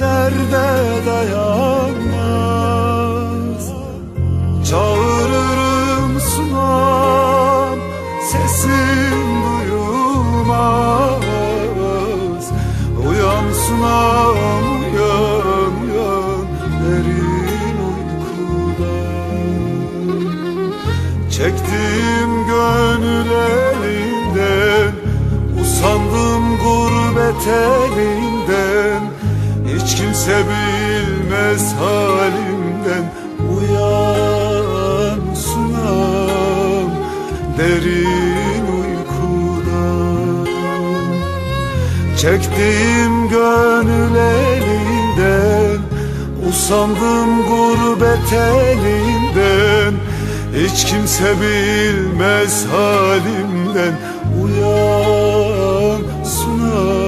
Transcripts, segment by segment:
Derde dayanmaz. Çağırırım sunam Sesim duyulmaz. Uyan sunam uyan uyan Derin uykudan. Çektim gönül elinden Usandım gurbet elinden kimse halimden Uyan sunam derin uykudan. Çektim gönül elinden Usandım gurbet elinden. Hiç kimse bilmez halimden Uyan sunam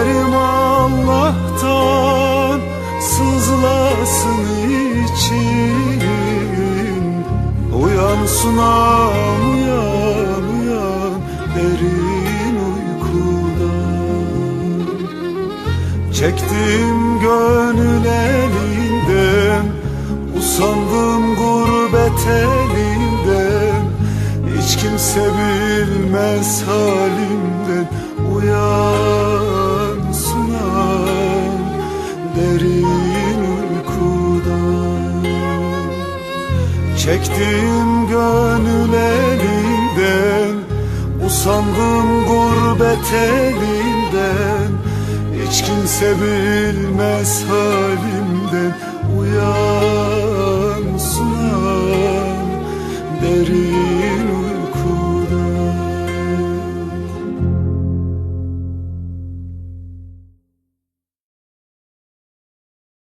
Dilerim Allah'tan sızlasın için Uyan sunam uyan uyan derin uykudan. Çektim gönül elinden Usandım gurbet elinden. Hiç kimse bilmez halimden Uyan Çektim gönül elinden. Usandım gurbet elinden. Hiç kimse bilmez halimden. Uyan